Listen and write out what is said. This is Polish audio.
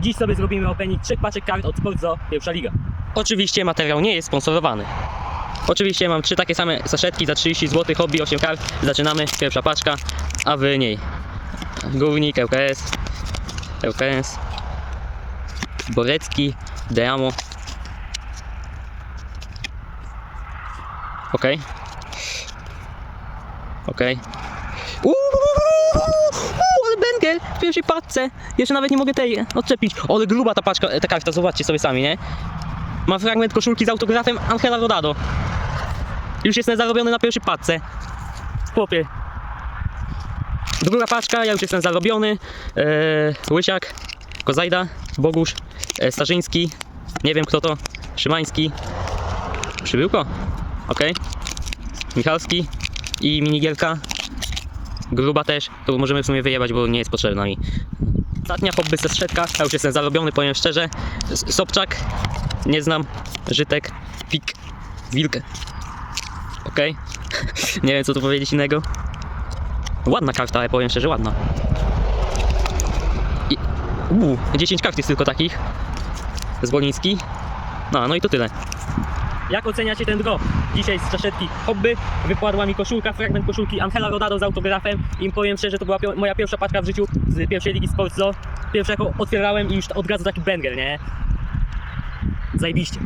Dziś sobie zrobimy opening trzech paczek kart od Sportzo Pierwsza Liga. Oczywiście materiał nie jest sponsorowany. Oczywiście mam trzy takie same saszetki za 30 zł, hobby 8 kart. Zaczynamy, pierwsza paczka, a w niej Górnik, LKS, LKS, Borecki, Deamo. Ale Bengel w pierwszej paczce. Jeszcze nawet nie mogę tej odczepić. Ale gruba ta paczka, ta karta, zobaczcie sobie sami, nie? Ma fragment koszulki z autografem Angela Rodado. Już jestem zarobiony na pierwszej paczce. Chłopie. Druga paczka, ja już jestem zarobiony. Eee, Łysiak, Kozajda, Bogusz, e, Starzyński, nie wiem kto to, Szymański, Przybyłko, okej, Michalski i Minigielka. Gruba też, to możemy w sumie wyjebać, bo nie jest potrzebna mi. Ostatnia hobby ze strzetka, ja już jestem zarobiony, powiem szczerze. Sobczak, nie znam, Żytek, Pik, Wilk. Okej, nie wiem co tu powiedzieć innego. Ładna karta, ale powiem szczerze, ładna. I, uu, 10 kart jest tylko takich. Zwoliński. No, no i to tyle. Jak oceniacie ten drop? Dzisiaj z czaszetki hobby wypadła mi koszulka, fragment koszulki Angela Rodado z autografem i powiem szczerze, to była moja pierwsza paczka w życiu z pierwszej ligi Sportzo. Pierwsza jaką otwierałem i już od razu taki banger, nie? Zajebiście.